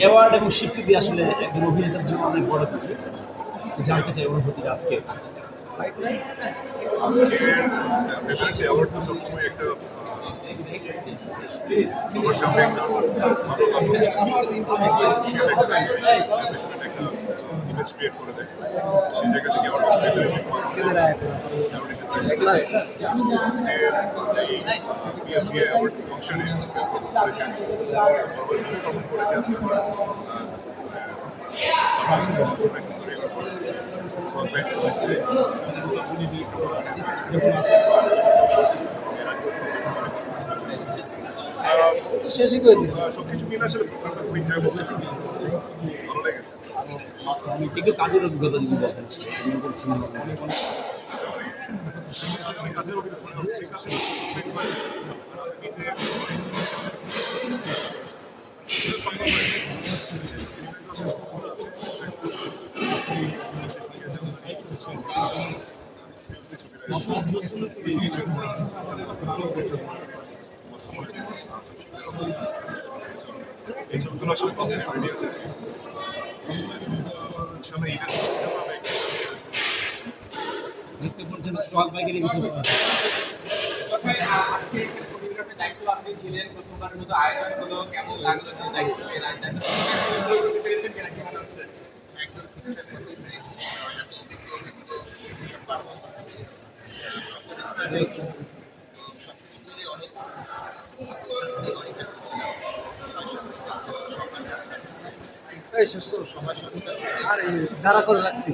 Award এবং স্বীকৃতি আসলে একজন অভিনেতার জন্য অনেক বড় কিছু। জানতে চাই অনুভূতিটা আজকে। অ্যাওয়ার্ড সবসময় একটা একটা ইমেজ ক্রিয়েট করে দেয় সেই জায়গা থেকে এই ফাংশনে আজকে করেছি করেছি আজকে আমরা দিচ্ছি সবকিছু মিলে আসলে প্রোগ্রামটা খুব এনজয় করছে ভালো লেগেছে একটু কাজের অভিজ্ঞতা যদি হয়ে আমাদের এই ছবিগুলো আসলে কমপ্লিট আছে? ইনশাআল্লাহ ঈদের ছবিটা পাবে দেখতে বলছেন সোহাগ ভাইকে নিয়ে কিছু বলার। এই শেষ আর দাঁড়া করে রাখছি।